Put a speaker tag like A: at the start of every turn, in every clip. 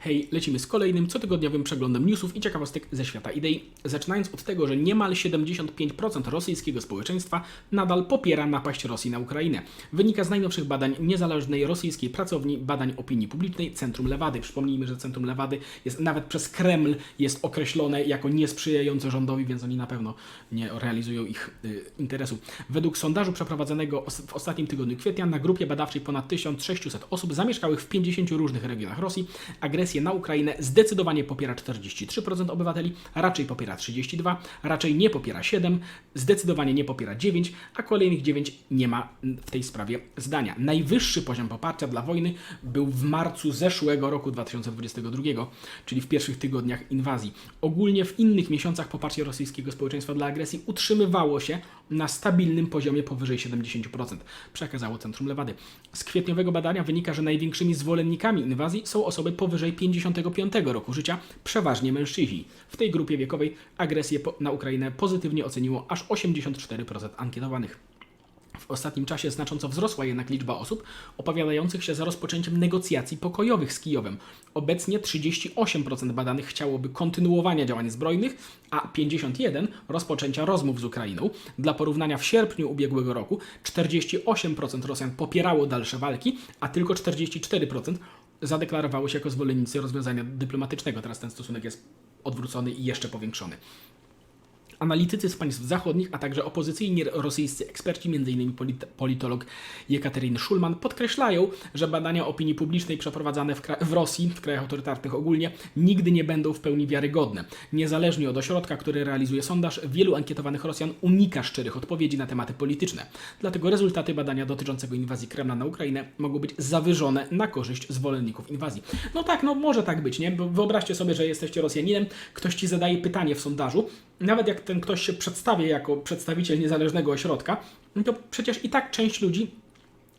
A: Hej, lecimy z kolejnym cotygodniowym przeglądem newsów i ciekawostek ze świata idei. Zaczynając od tego, że niemal 75% rosyjskiego społeczeństwa nadal popiera napaść Rosji na Ukrainę. Wynika z najnowszych badań niezależnej rosyjskiej pracowni badań opinii publicznej Centrum Lewady. Przypomnijmy, że Centrum Lewady jest nawet przez Kreml jest określone jako niesprzyjające rządowi, więc oni na pewno nie realizują ich y. Według sondażu przeprowadzonego w ostatnim tygodniu kwietnia na grupie badawczej ponad 1600 osób zamieszkałych w 50 różnych regionach Rosji agresję na Ukrainę zdecydowanie popiera 43% obywateli, raczej popiera 32%, raczej nie popiera 7%, zdecydowanie nie popiera 9%, a kolejnych 9% nie ma w tej sprawie zdania. Najwyższy poziom poparcia dla wojny był w marcu zeszłego roku 2022, czyli w pierwszych tygodniach inwazji. Ogólnie w innych miesiącach poparcie rosyjskiego społeczeństwa dla agresji utrzymywało się na stabilnym poziomie powyżej 70%, przekazało Centrum Lewady. Z kwietniowego badania wynika, że największymi zwolennikami inwazji są osoby powyżej 55 roku życia, przeważnie mężczyźni. W tej grupie wiekowej agresję na Ukrainę pozytywnie oceniło aż 84% ankietowanych. W ostatnim czasie znacząco wzrosła jednak liczba osób opowiadających się za rozpoczęciem negocjacji pokojowych z Kijowem. Obecnie 38% badanych chciałoby kontynuowania działań zbrojnych, a 51% rozpoczęcia rozmów z Ukrainą. Dla porównania w sierpniu ubiegłego roku 48% Rosjan popierało dalsze walki, a tylko 44% zadeklarowało się jako zwolennicy rozwiązania dyplomatycznego. Teraz ten stosunek jest odwrócony i jeszcze powiększony. Analitycy z państw zachodnich, a także opozycyjni rosyjscy eksperci, m.in. polit- politolog Jekateryn Szulman, podkreślają, że badania opinii publicznej przeprowadzane w, w Rosji, w krajach autorytarnych ogólnie, nigdy nie będą w pełni wiarygodne. Niezależnie od ośrodka, który realizuje sondaż, wielu ankietowanych Rosjan unika szczerych odpowiedzi na tematy polityczne. Dlatego rezultaty badania dotyczącego inwazji Kremla na Ukrainę mogą być zawyżone na korzyść zwolenników inwazji. No tak, no może tak być, nie? Wyobraźcie sobie, że jesteście Rosjaninem, ktoś ci zadaje pytanie w sondażu, nawet jak ten ktoś się przedstawia jako przedstawiciel niezależnego ośrodka, no to przecież i tak część ludzi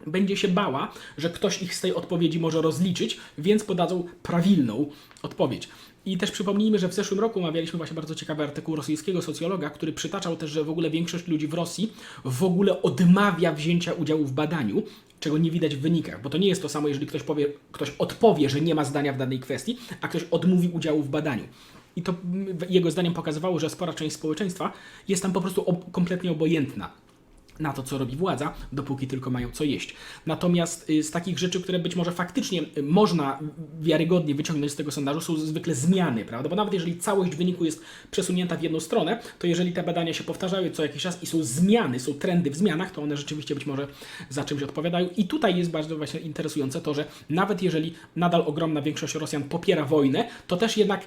A: będzie się bała, że ktoś ich z tej odpowiedzi może rozliczyć, więc podadzą prawilną odpowiedź. I też przypomnijmy, że w zeszłym roku omawialiśmy właśnie bardzo ciekawy artykuł rosyjskiego socjologa, który przytaczał też, że w ogóle większość ludzi w Rosji w ogóle odmawia wzięcia udziału w badaniu, czego nie widać w wynikach, bo to nie jest to samo, jeżeli ktoś powie, ktoś odpowie, że nie ma zdania w danej kwestii, a ktoś odmówi udziału w badaniu. I to jego zdaniem pokazywało, że spora część społeczeństwa jest tam po prostu ob- kompletnie obojętna na to, co robi władza, dopóki tylko mają co jeść. Natomiast y, z takich rzeczy, które być może faktycznie y, można wiarygodnie wyciągnąć z tego sondażu, są zwykle zmiany, prawda? Bo nawet jeżeli całość wyniku jest przesunięta w jedną stronę, to jeżeli te badania się powtarzają co jakiś czas i są zmiany, są trendy w zmianach, to one rzeczywiście być może za czymś odpowiadają. I tutaj jest bardzo właśnie interesujące to, że nawet jeżeli nadal ogromna większość Rosjan popiera wojnę, to też jednak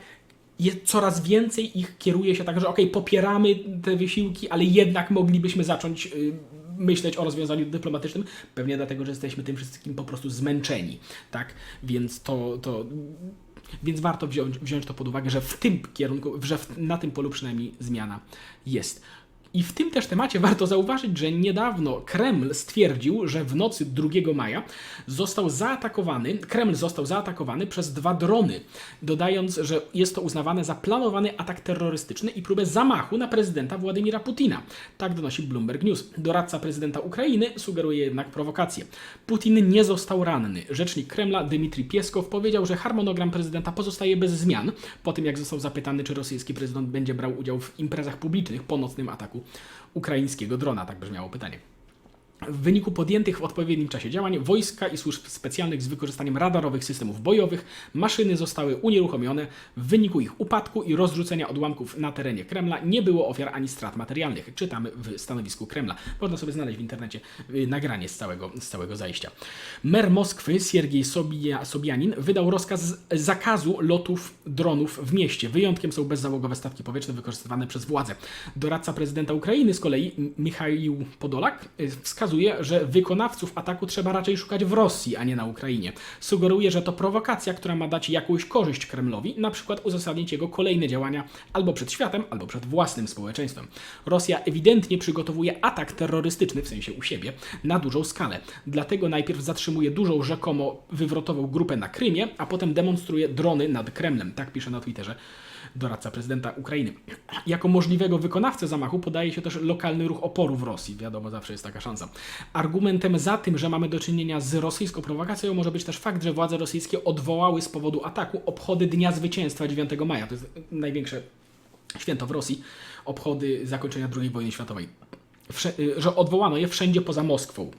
A: jest coraz więcej ich kieruje się tak, że okej, popieramy te wysiłki, ale jednak moglibyśmy zacząć y, myśleć o rozwiązaniu dyplomatycznym, pewnie dlatego, że jesteśmy tym wszystkim po prostu zmęczeni, tak? Więc to, to więc warto wziąć, wziąć to pod uwagę, że w tym kierunku, że w, na tym polu przynajmniej zmiana jest. I w tym też temacie warto zauważyć, że niedawno Kreml stwierdził, że w nocy 2 maja został zaatakowany, Kreml został zaatakowany przez dwa drony, dodając, że jest to uznawane za planowany atak terrorystyczny i próbę zamachu na prezydenta Władimira Putina. Tak donosi Bloomberg News. Doradca prezydenta Ukrainy sugeruje jednak prowokację. Putin nie został ranny. Rzecznik Kremla Dmitrij Pieskow powiedział, że harmonogram prezydenta pozostaje bez zmian, po tym jak został zapytany, czy rosyjski prezydent będzie brał udział w imprezach publicznych po nocnym ataku ukraińskiego drona. Tak brzmiało pytanie. W wyniku podjętych w odpowiednim czasie działań wojska i służb specjalnych z wykorzystaniem radarowych systemów bojowych maszyny zostały unieruchomione. W wyniku ich upadku i rozrzucenia odłamków na terenie Kremla nie było ofiar ani strat materialnych. Czytamy w stanowisku Kremla. Można sobie znaleźć w internecie y, nagranie z całego, z całego zajścia. Mer Moskwy Siergiej Sobia, Sobianin wydał rozkaz zakazu lotów dronów w mieście. Wyjątkiem są bezzałogowe statki powietrzne wykorzystywane przez władze. Doradca prezydenta Ukrainy z kolei, M- Michaił Podolak, y, wskazuje, że wykonawców ataku trzeba raczej szukać w Rosji, a nie na Ukrainie. Sugeruje, że to prowokacja, która ma dać jakąś korzyść Kremlowi, na przykład uzasadnić jego kolejne działania albo przed światem, albo przed własnym społeczeństwem. Rosja ewidentnie przygotowuje atak terrorystyczny, w sensie u siebie, na dużą skalę. Dlatego najpierw zatrzymuje dużą rzekomo wywrotową grupę na Krymie, a potem demonstruje drony nad Kremlem. Tak pisze na Twitterze doradca prezydenta Ukrainy. Jako możliwego wykonawcę zamachu podaje się też lokalny ruch oporu w Rosji. Wiadomo, zawsze jest taka szansa. Argumentem za tym, że mamy do czynienia z rosyjską prowokacją, może być też fakt, że władze rosyjskie odwołały z powodu ataku obchody Dnia Zwycięstwa 9 maja. To jest największe święto w Rosji, obchody zakończenia II wojny światowej. Wsze- y, że odwołano je wszędzie poza Moskwą.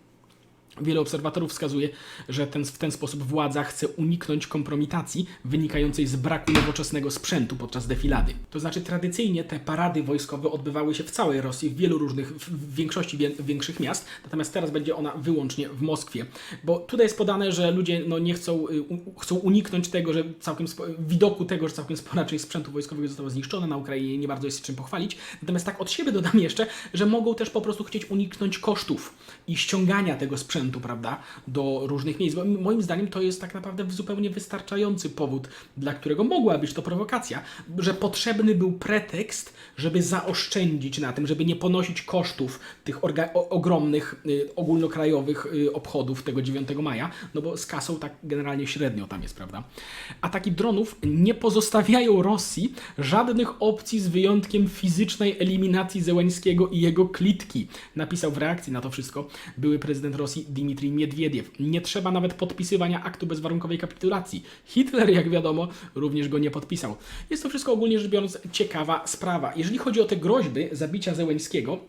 A: Wiele obserwatorów wskazuje, że ten, w ten sposób władza chce uniknąć kompromitacji wynikającej z braku nowoczesnego sprzętu podczas defilady. To znaczy, tradycyjnie te parady wojskowe odbywały się w całej Rosji, w wielu różnych, w większości większych miast, natomiast teraz będzie ona wyłącznie w Moskwie. Bo tutaj jest podane, że ludzie no, nie chcą, y, u, chcą uniknąć tego, że całkiem spo, widoku tego, że całkiem spora część sprzętu wojskowego została zniszczona na Ukrainie, nie bardzo jest czym pochwalić. Natomiast tak od siebie dodam jeszcze, że mogą też po prostu chcieć uniknąć kosztów i ściągania tego sprzętu, prawda, do różnych miejsc. Moim zdaniem to jest tak naprawdę zupełnie wystarczający powód, dla którego mogła być to prowokacja, że potrzebny był pretekst, żeby zaoszczędzić na tym, żeby nie ponosić kosztów tych ogromnych, y, ogólnokrajowych y, obchodów tego 9 maja, no bo z kasą tak generalnie średnio tam jest, prawda. Ataki dronów nie pozostawiają Rosji żadnych opcji z wyjątkiem fizycznej eliminacji Zełenskiego i jego klitki, napisał w reakcji na to wszystko były prezydent Rosji Dmitrij Miedwiediew. Nie trzeba nawet podpisywania aktu bezwarunkowej kapitulacji. Hitler, jak wiadomo, również go nie podpisał. Jest to wszystko ogólnie rzecz biorąc ciekawa sprawa. Jeżeli chodzi o te groźby zabicia Zełenskiego,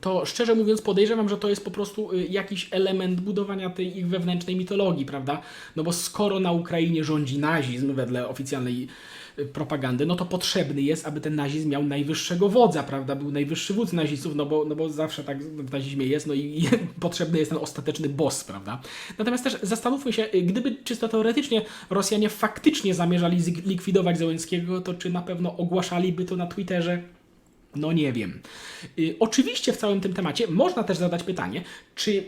A: to szczerze mówiąc podejrzewam, że to jest po prostu y, jakiś element budowania tej ich wewnętrznej mitologii, prawda? No bo skoro na Ukrainie rządzi nazizm wedle oficjalnej propagandy, no to potrzebny jest, aby ten nazizm miał najwyższego wodza, prawda? Był najwyższy wódz nazistów, no bo, no bo zawsze tak w nazizmie jest, no i, i potrzebny jest ten ostateczny boss, prawda? Natomiast też zastanówmy się, gdyby czysto teoretycznie Rosjanie faktycznie zamierzali zlikwidować Zełenskiego, to czy na pewno ogłaszaliby to na Twitterze? No nie wiem. Y, oczywiście w całym tym temacie można też zadać pytanie, czy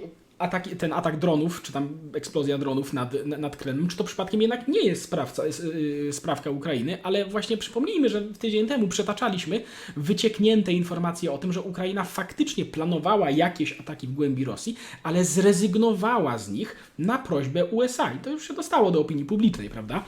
A: ten atak dronów, czy tam eksplozja dronów nad, na- nad Kremlem, czy to przypadkiem jednak nie jest sprawca, yy, sprawka Ukrainy, ale właśnie przypomnijmy, że tydzień temu przetaczaliśmy wycieknięte informacje o tym, że Ukraina faktycznie planowała jakieś ataki w głębi Rosji, ale zrezygnowała z nich na prośbę USA. I to już się dostało do opinii publicznej, prawda?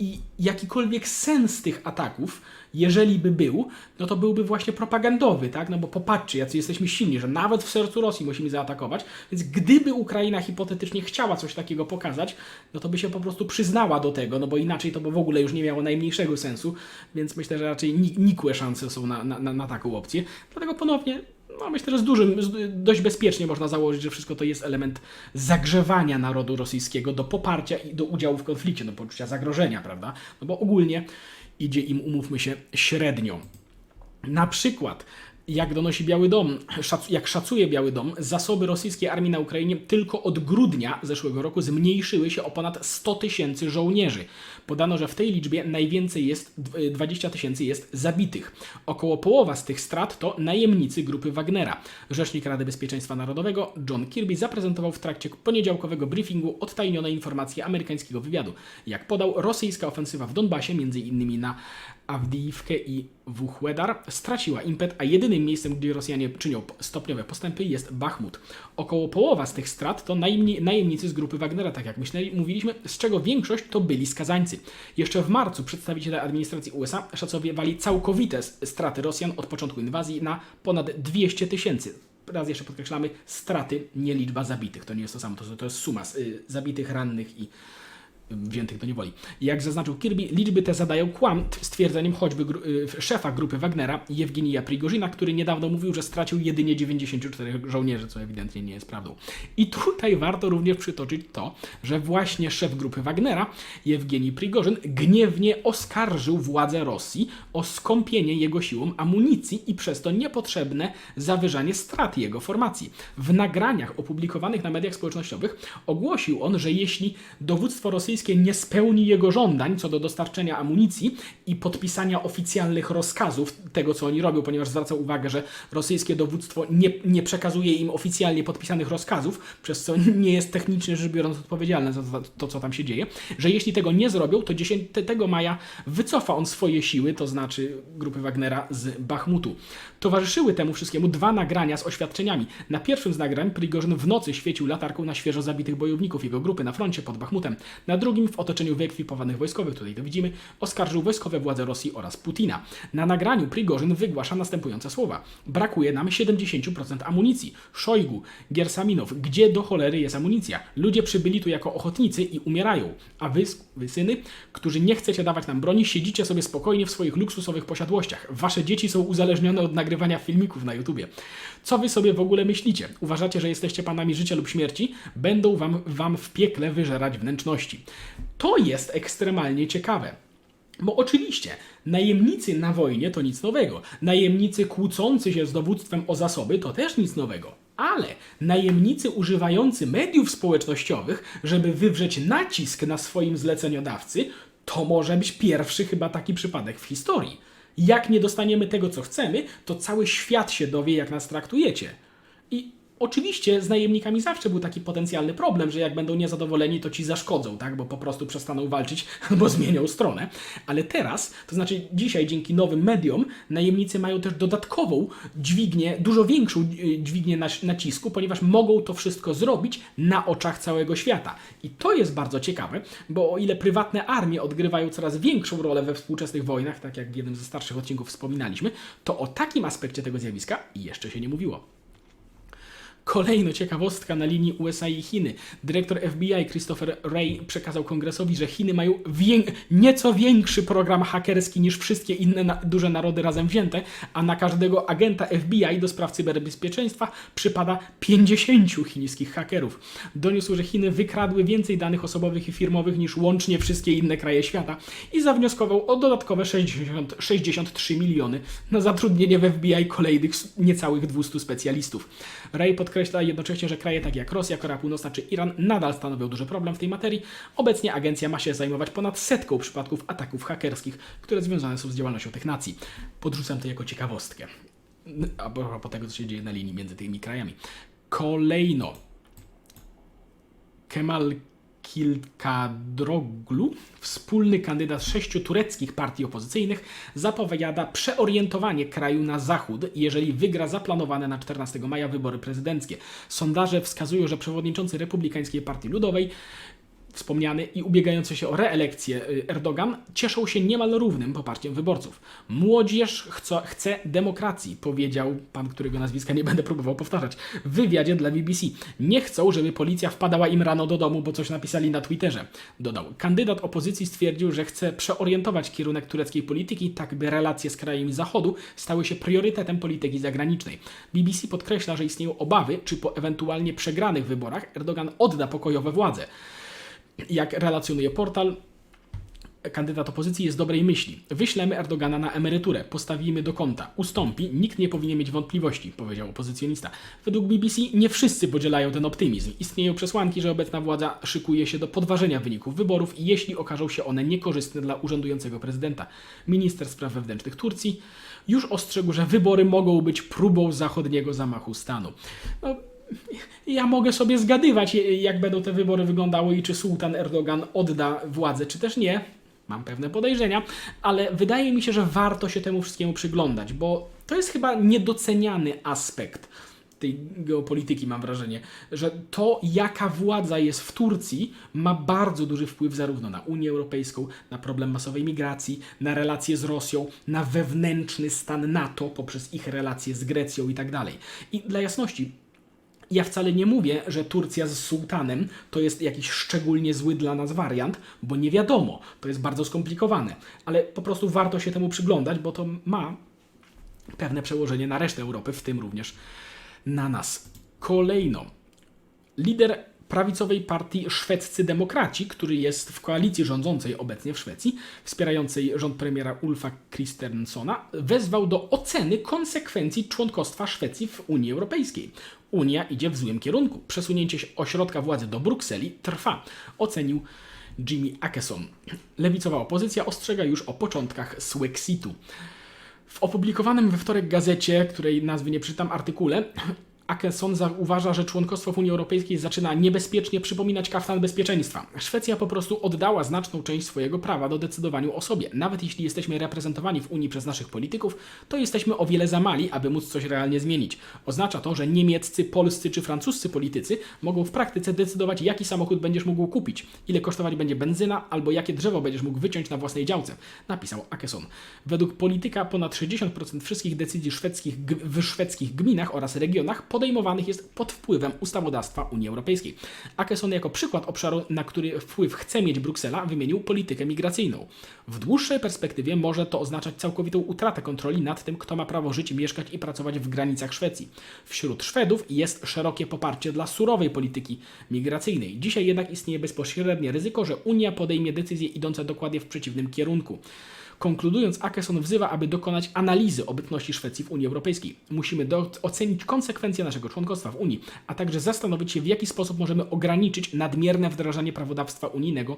A: I jakikolwiek sens tych ataków, jeżeli by był, no to byłby właśnie propagandowy, tak? No bo popatrzcie, jacy jesteśmy silni, że nawet w sercu Rosji musimy zaatakować. Więc gdyby Ukraina hipotetycznie chciała coś takiego pokazać, no to by się po prostu przyznała do tego, no bo inaczej to by w ogóle już nie miało najmniejszego sensu. Więc myślę, że raczej ni- nikłe szanse są na, na, na taką opcję. Dlatego ponownie no myślę, że z dużym, z, dość bezpiecznie można założyć, że wszystko to jest element zagrzewania narodu rosyjskiego do poparcia i do udziału w konflikcie, do poczucia zagrożenia, prawda? No bo ogólnie idzie im, umówmy się, średnio. Na przykład, jak donosi Biały Dom, jak szacuje Biały Dom, zasoby rosyjskiej armii na Ukrainie tylko od grudnia zeszłego roku zmniejszyły się o ponad 100 tysięcy żołnierzy. Podano, że w tej liczbie najwięcej jest, dw- 20 tysięcy jest zabitych. Około połowa z tych strat to najemnicy grupy Wagnera. Rzecznik Rady Bezpieczeństwa Narodowego John Kirby zaprezentował w trakcie poniedziałkowego briefingu odtajnione informacje amerykańskiego wywiadu. Jak podał, rosyjska ofensywa w Donbasie, między innymi na Awdijiwkę i Wuchłedar straciła impet, a jedynym miejscem, gdzie Rosjanie czynią stopniowe postępy jest Bachmut. Około połowa z tych strat to najmniej, najemnicy z grupy Wagnera, tak jak myśleli, mówiliśmy, z czego większość to byli skazańcy. Jeszcze w marcu przedstawiciele administracji USA szacowali całkowite straty Rosjan od początku inwazji na ponad 200 tysięcy. Raz jeszcze podkreślamy, straty, nie liczba zabitych. To nie jest to samo, to, to jest suma z, y, zabitych, rannych i wziętych do niewoli. Jak zaznaczył Kirby, liczby te zadają kłam stwierdzeniem choćby gru, y, szefa grupy Wagnera, Jewgenija Prigorzyna, który niedawno mówił, że stracił jedynie 94 żołnierzy, co ewidentnie nie jest prawdą. I tutaj warto również przytoczyć to, że właśnie szef grupy Wagnera, Jewgenij Prigorzyn, gniewnie oskarżył władze Rosji o skąpienie jego siłom amunicji i przez to niepotrzebne zawyżanie strat jego formacji. W nagraniach opublikowanych na mediach społecznościowych ogłosił on, że jeśli dowództwo rosyjskie nie spełni jego żądań co do dostarczenia amunicji i podpisania oficjalnych rozkazów tego, co oni robią, ponieważ zwracał uwagę, że rosyjskie dowództwo nie, nie przekazuje im oficjalnie podpisanych rozkazów, przez co nie jest technicznie rzecz biorąc odpowiedzialne za to co tam się dzieje, że jeśli tego nie zrobią, to 10 maja wycofa on swoje siły, to znaczy grupy Wagnera z Bachmutu. Towarzyszyły temu wszystkiemu dwa nagrania z oświadczeniami. Na pierwszym z nagrań Prigorzyn w nocy świecił latarką na świeżo zabitych bojowników jego grupy na froncie pod Bachmutem. Na drugim w otoczeniu wyekwipowanych wojskowych, tutaj to widzimy, oskarżył wojskowe władze Rosji oraz Putina. Na nagraniu Prigorzyn wygłasza następujące słowa. Brakuje nam 70% amunicji. Szojgu, Giersaminow, gdzie do cholery jest amunicja? Ludzie przybyli tu jako ochotnicy i umierają. A wy, wy syny, którzy nie chcecie dawać nam broni, siedzicie sobie spokojnie w swoich luksusowych posiadłościach. Wasze dzieci są uzależnione od nagrywania filmików na YouTubie. Co wy sobie w ogóle myślicie? Uważacie, że jesteście panami życia lub śmierci? Będą wam, wam w piekle wyżerać wnętrzności. To jest ekstremalnie ciekawe. Bo oczywiście, najemnicy na wojnie to nic nowego. Najemnicy kłócący się z dowództwem o zasoby to też nic nowego. Ale najemnicy używający mediów społecznościowych, żeby wywrzeć nacisk na swoim zleceniodawcy, to może być pierwszy chyba taki przypadek w historii. Jak nie dostaniemy tego, co chcemy, to cały świat się dowie, jak nas traktujecie. I Oczywiście z najemnikami zawsze był taki potencjalny problem, że jak będą niezadowoleni, to ci zaszkodzą, tak? Bo po prostu przestaną walczyć albo zmienią stronę. Ale teraz, to znaczy dzisiaj dzięki nowym mediom, najemnicy mają też dodatkową dźwignię, dużo większą y, dźwignię nac- nacisku, ponieważ mogą to wszystko zrobić na oczach całego świata. I to jest bardzo ciekawe, bo o ile prywatne armie odgrywają coraz większą rolę we współczesnych wojnach, tak jak w jednym ze starszych odcinków wspominaliśmy, to o takim aspekcie tego zjawiska jeszcze się nie mówiło. Kolejno ciekawostka na linii USA i Chiny. Dyrektor FBI Christopher Wray przekazał kongresowi, że Chiny mają wię nieco większy program hakerski niż wszystkie inne na duże narody razem wzięte, a na każdego agenta FBI do spraw cyberbezpieczeństwa przypada 50 chińskich hakerów. Doniósł, że Chiny wykradły więcej danych osobowych i firmowych niż łącznie wszystkie inne kraje świata i zawnioskował o dodatkowe 60, 63 miliony na zatrudnienie w FBI kolejnych niecałych 200 specjalistów. Ray podkreśla jednocześnie, że kraje takie jak Rosja, Korea Północna czy Iran nadal stanowią duży problem w tej materii. Obecnie agencja ma się zajmować ponad setką przypadków ataków hakerskich, które związane są z działalnością tych nacji. Podrzucam to jako ciekawostkę. A propos tego, co się dzieje na linii między tymi krajami. Kolejno. Kemal Kilkadroglu, wspólny kandydat sześciu tureckich partii opozycyjnych, zapowiada przeorientowanie kraju na zachód, jeżeli wygra zaplanowane na 14 maja wybory prezydenckie. Sondaże wskazują, że przewodniczący Republikańskiej Partii Ludowej wspomniany i ubiegający się o reelekcję y, Erdogan cieszą się niemal równym poparciem wyborców. Młodzież chce, chce demokracji, powiedział pan, którego nazwiska nie będę próbował powtarzać, w wywiadzie dla BBC. Nie chcą, żeby policja wpadała im rano do domu, bo coś napisali na Twitterze. Dodał, kandydat opozycji stwierdził, że chce przeorientować kierunek tureckiej polityki, tak by relacje z krajami Zachodu stały się priorytetem polityki zagranicznej. BBC podkreśla, że istnieją obawy, czy po ewentualnie przegranych wyborach Erdogan odda pokojowe władze. Jak relacjonuje portal, kandydat opozycji jest dobrej myśli. Wyślemy Erdogana na emeryturę, postawimy do konta, ustąpi, nikt nie powinien mieć wątpliwości, powiedział opozycjonista. Według BBC nie wszyscy podzielają ten optymizm. Istnieją przesłanki, że obecna władza szykuje się do podważenia wyników wyborów, jeśli okażą się one niekorzystne dla urzędującego prezydenta. Minister spraw wewnętrznych Turcji już ostrzegł, że wybory mogą być próbą zachodniego zamachu stanu. No, ja mogę sobie zgadywać, jak będą te wybory wyglądały i czy sułtan Erdogan odda władzę, czy też nie. Mam pewne podejrzenia, ale wydaje mi się, że warto się temu wszystkiemu przyglądać, bo to jest chyba niedoceniany aspekt tej geopolityki, mam wrażenie, że to, jaka władza jest w Turcji, ma bardzo duży wpływ zarówno na Unię Europejską, na problem masowej migracji, na relacje z Rosją, na wewnętrzny stan NATO poprzez ich relacje z Grecją i tak dalej. I dla jasności, ja wcale nie mówię, że Turcja z sułtanem to jest jakiś szczególnie zły dla nas wariant, bo nie wiadomo, to jest bardzo skomplikowane, ale po prostu warto się temu przyglądać, bo to ma pewne przełożenie na resztę Europy, w tym również na nas. Kolejno, lider prawicowej partii Szwedzcy Demokraci, który jest w koalicji rządzącej obecnie w Szwecji, wspierającej rząd premiera Ulfa Kristensona, wezwał do oceny konsekwencji członkostwa Szwecji w Unii Europejskiej. Unia idzie w złym kierunku. Przesunięcie ośrodka władzy do Brukseli trwa, ocenił Jimmy Akeson. Lewicowa opozycja ostrzega już o początkach Swexitu. W opublikowanym we wtorek gazecie, której nazwy nie przeczytam, artykule Akeson uważa, że członkostwo w Unii Europejskiej zaczyna niebezpiecznie przypominać kaftan bezpieczeństwa. Szwecja po prostu oddała znaczną część swojego prawa do decydowania o sobie. Nawet jeśli jesteśmy reprezentowani w Unii przez naszych polityków, to jesteśmy o wiele za mali, aby móc coś realnie zmienić. Oznacza to, że niemieccy, polscy czy francuscy politycy mogą w praktyce decydować, jaki samochód będziesz mógł kupić, ile kosztować będzie benzyna albo jakie drzewo będziesz mógł wyciąć na własnej działce, napisał Akeson. Według polityka ponad 60% wszystkich decyzji szwedzkich, w szwedzkich gminach oraz regionach podejmowanych jest pod wpływem ustawodawstwa Unii Europejskiej. Akeson jako przykład obszaru, na który wpływ chce mieć Bruksela, wymienił politykę migracyjną. W dłuższej perspektywie może to oznaczać całkowitą utratę kontroli nad tym, kto ma prawo żyć, mieszkać i pracować w granicach Szwecji. Wśród Szwedów jest szerokie poparcie dla surowej polityki migracyjnej. Dzisiaj jednak istnieje bezpośrednie ryzyko, że Unia podejmie decyzje idące dokładnie w przeciwnym kierunku. Konkludując, Akeson wzywa, aby dokonać analizy obecności Szwecji w Unii Europejskiej. Musimy ocenić konsekwencje naszego członkostwa w Unii, a także zastanowić się, w jaki sposób możemy ograniczyć nadmierne wdrażanie prawodawstwa unijnego,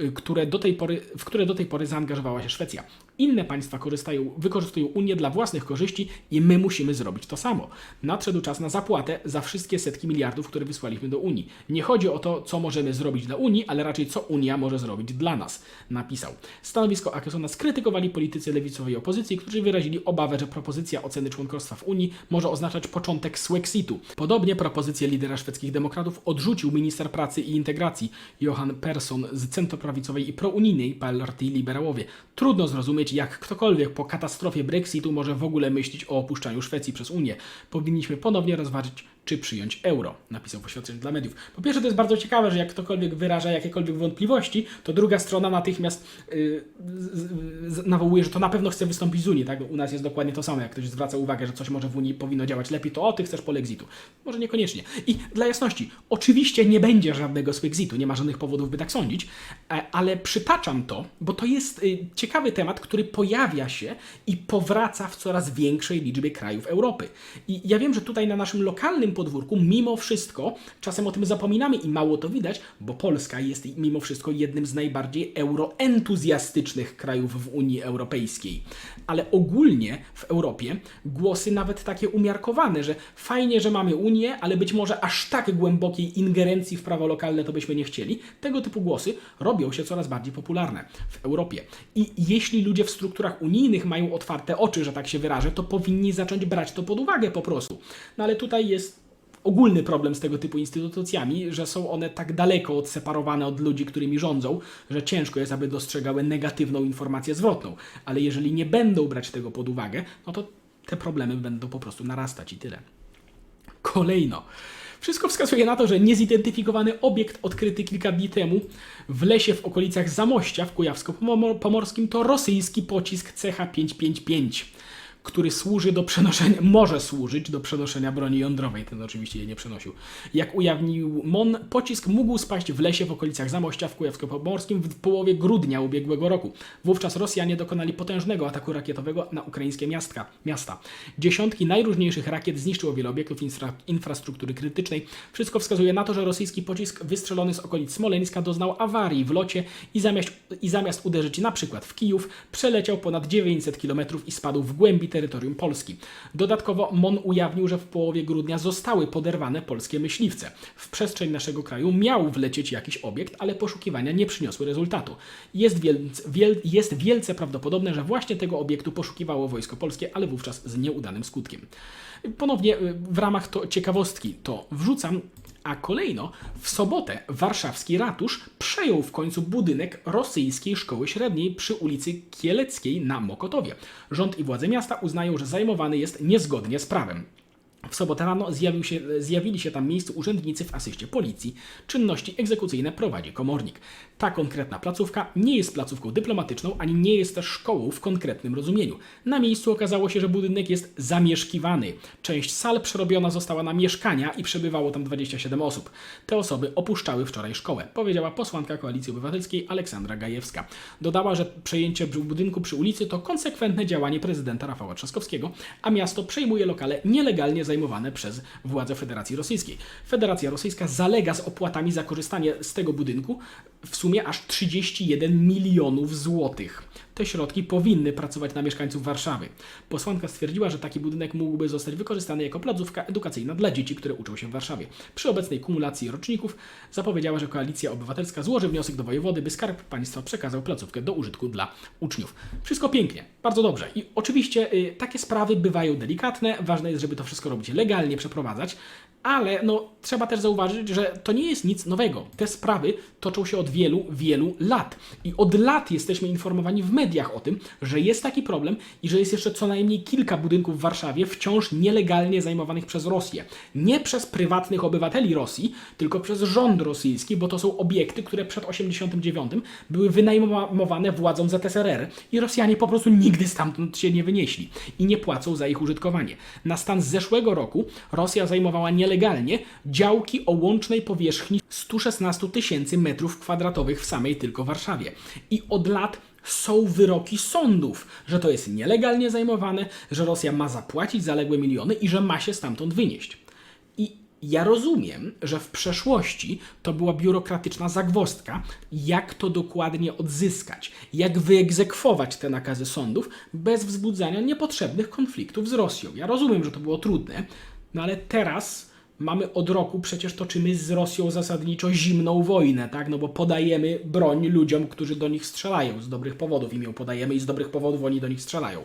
A: y, które do tej pory, w które do tej pory zaangażowała się Szwecja. Inne państwa korzystają, wykorzystują Unię dla własnych korzyści i my musimy zrobić to samo. Nadszedł czas na zapłatę za wszystkie setki miliardów, które wysłaliśmy do Unii. Nie chodzi o to, co możemy zrobić dla Unii, ale raczej co Unia może zrobić dla nas, napisał. Stanowisko Akesona skrytykowali politycy lewicowej opozycji, którzy wyrazili obawę, że propozycja oceny członkostwa w Unii może oznaczać początek Swexitu. Podobnie propozycję lidera szwedzkich demokratów odrzucił minister pracy i integracji Johan Persson z centroprawicowej i prounijnej partii Liberałowie. Trudno zrozumieć, jak ktokolwiek po katastrofie Brexitu może w ogóle myśleć o opuszczaniu Szwecji przez Unię. Powinniśmy ponownie rozważyć, czy przyjąć euro, napisał w oświadczeniu dla mediów. Po pierwsze, to jest bardzo ciekawe, że jak ktokolwiek wyraża jakiekolwiek wątpliwości, to druga strona natychmiast yy, z- z- nawołuje, że to na pewno chce wystąpić z Unii. Tak? U nas jest dokładnie to samo. Jak ktoś zwraca uwagę, że coś może w Unii powinno działać lepiej, to o, ty chcesz polexitu. Może niekoniecznie. I dla jasności, oczywiście nie będzie żadnego Swexitu, nie ma żadnych powodów, by tak sądzić, e, ale przytaczam to, bo to jest y, ciekawy temat, który pojawia się i powraca w coraz większej liczbie krajów Europy. I ja wiem, że tutaj na naszym lokalnym podwórku, mimo wszystko, czasem o tym zapominamy i mało to widać, bo Polska jest mimo wszystko jednym z najbardziej euroentuzjastycznych krajów w Unii Europejskiej. Ale ogólnie w Europie głosy nawet takie umiarkowane, że fajnie, że mamy Unię, ale być może aż tak głębokiej ingerencji w prawo lokalne to byśmy nie chcieli. Tego typu głosy robią się coraz bardziej popularne w Europie. I jeśli ludzie w strukturach unijnych mają otwarte oczy, że tak się wyrażę, to powinni zacząć brać to pod uwagę po prostu. No ale tutaj jest ogólny problem z tego typu instytucjami, że są one tak daleko odseparowane od ludzi, którymi rządzą, że ciężko jest, aby dostrzegały negatywną informację zwrotną. Ale jeżeli nie będą brać tego pod uwagę, no to te problemy będą po prostu narastać i tyle. Kolejno. Wszystko wskazuje na to, że niezidentyfikowany obiekt odkryty kilka dni temu w lesie w okolicach Zamościa w Kujawsko-Pomorskim to rosyjski pocisk CH-555, który służy do przenoszenia, może służyć do przenoszenia broni jądrowej. Ten oczywiście jej nie przenosił. Jak ujawnił MON, pocisk mógł spaść w lesie w okolicach Zamościa w Kujawsko-Pomorskim w połowie grudnia ubiegłego roku. Wówczas Rosjanie dokonali potężnego ataku rakietowego na ukraińskie miastka, miasta. Dziesiątki najróżniejszych rakiet zniszczyło wiele obiektów infra, infrastruktury krytycznej. Wszystko wskazuje na to, że rosyjski pocisk wystrzelony z okolic Smoleńska doznał awarii w locie i zamiast, i zamiast uderzyć na przykład w Kijów, przeleciał ponad 900 km i spadł w głębi terytorium Polski. Dodatkowo MON ujawnił, że w połowie grudnia zostały poderwane polskie myśliwce. W przestrzeń naszego kraju miał wlecieć jakiś obiekt, ale poszukiwania nie przyniosły rezultatu. Jest, wielce, wiel, jest wielce prawdopodobne, że właśnie tego obiektu poszukiwało wojsko polskie, ale wówczas z nieudanym skutkiem. Ponownie y, w ramach to ciekawostki to wrzucam, a kolejno w sobotę warszawski ratusz przejął w końcu budynek rosyjskiej szkoły średniej przy ulicy Kieleckiej na Mokotowie. Rząd i władze miasta uznają, że zajmowany jest niezgodnie z prawem. W sobotę rano się, zjawili się tam miejscu urzędnicy w asyście policji. Czynności egzekucyjne prowadzi komornik. Ta konkretna placówka nie jest placówką dyplomatyczną, ani nie jest też szkołą w konkretnym rozumieniu. Na miejscu okazało się, że budynek jest zamieszkiwany. Część sal przerobiona została na mieszkania i przebywało tam 27 osób. Te osoby opuszczały wczoraj szkołę, powiedziała posłanka Koalicji Obywatelskiej Aleksandra Gajewska. Dodała, że przejęcie budynku przy ulicy to konsekwentne działanie prezydenta Rafała Trzaskowskiego, a miasto przejmuje lokale nielegalnie zajmowane zajmowane przez władze Federacji Rosyjskiej. Federacja Rosyjska zalega z opłatami za korzystanie z tego budynku w sumie aż 31 milionów złotych. Te środki powinny pracować na mieszkańców Warszawy. Posłanka stwierdziła, że taki budynek mógłby zostać wykorzystany jako placówka edukacyjna dla dzieci, które uczą się w Warszawie. Przy obecnej kumulacji roczników zapowiedziała, że Koalicja Obywatelska złoży wniosek do wojewody, by Skarb Państwa przekazał placówkę do użytku dla uczniów. Wszystko pięknie, bardzo dobrze. I oczywiście y, takie sprawy bywają delikatne, ważne jest, żeby to wszystko robić legalnie, przeprowadzać, ale no, trzeba też zauważyć, że to nie jest nic nowego. Te sprawy toczą się od wielu, wielu lat. I od lat jesteśmy informowani w mediach o tym, że jest taki problem i że jest jeszcze co najmniej kilka budynków w Warszawie wciąż nielegalnie zajmowanych przez Rosję. Nie przez prywatnych obywateli Rosji, tylko przez rząd rosyjski, bo to są obiekty, które przed 89 były wynajmowane władzom ZSRR i Rosjanie po prostu nigdy stamtąd się nie wynieśli i nie płacą za ich użytkowanie. Na stan z zeszłego roku Rosja zajmowała nielegalnie działki o łącznej powierzchni 116 tysięcy metrów kwadratowych w samej tylko Warszawie. I od lat są wyroki sądów, że to jest nielegalnie zajmowane, że Rosja ma zapłacić zaległe miliony i że ma się stamtąd wynieść. I ja rozumiem, że w przeszłości to była biurokratyczna zagwozdka, jak to dokładnie odzyskać, jak wyegzekwować te nakazy sądów bez wzbudzania niepotrzebnych konfliktów z Rosją. Ja rozumiem, że to było trudne, no ale teraz mamy od roku przecież toczymy z Rosją zasadniczo zimną wojnę, tak? No bo podajemy broń ludziom, którzy do nich strzelają z dobrych powodów im ją podajemy i z dobrych powodów oni do nich strzelają.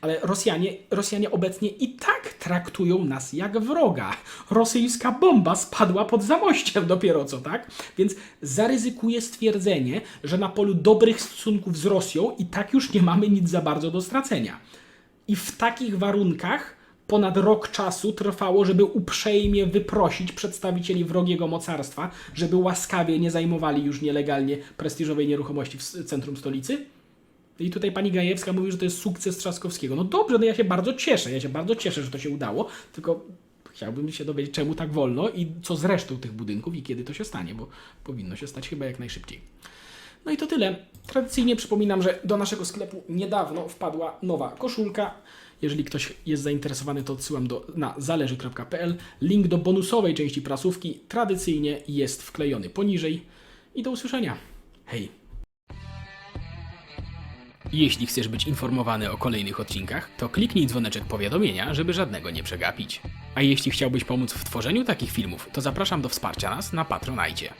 A: Ale Rosjanie, Rosjanie obecnie i tak traktują nas jak wroga. Rosyjska bomba spadła pod zamościem dopiero co, tak? Więc zaryzykuję stwierdzenie, że na polu dobrych stosunków z Rosją i tak już nie mamy nic za bardzo do stracenia. I w takich warunkach ponad rok czasu trwało, żeby uprzejmie wyprosić przedstawicieli wrogiego mocarstwa, żeby łaskawie nie zajmowali już nielegalnie prestiżowej nieruchomości w centrum stolicy? I tutaj pani Gajewska mówi, że to jest sukces Trzaskowskiego. No dobrze, no ja się bardzo cieszę, ja się bardzo cieszę, że to się udało, tylko chciałbym się dowiedzieć, czemu tak wolno i co z resztą tych budynków i kiedy to się stanie, bo powinno się stać chyba jak najszybciej. No i to tyle. Tradycyjnie przypominam, że do naszego sklepu niedawno wpadła nowa koszulka. Jeżeli ktoś jest zainteresowany, to odsyłam do, na zależy.pl. Link do bonusowej części prasówki tradycyjnie jest wklejony poniżej. I do usłyszenia. Hej! Jeśli chcesz być informowany o kolejnych odcinkach, to kliknij dzwoneczek powiadomienia, żeby żadnego nie przegapić. A jeśli chciałbyś pomóc w tworzeniu takich filmów, to zapraszam do wsparcia nas na Patronajcie.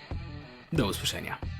A: Do usłyszenia.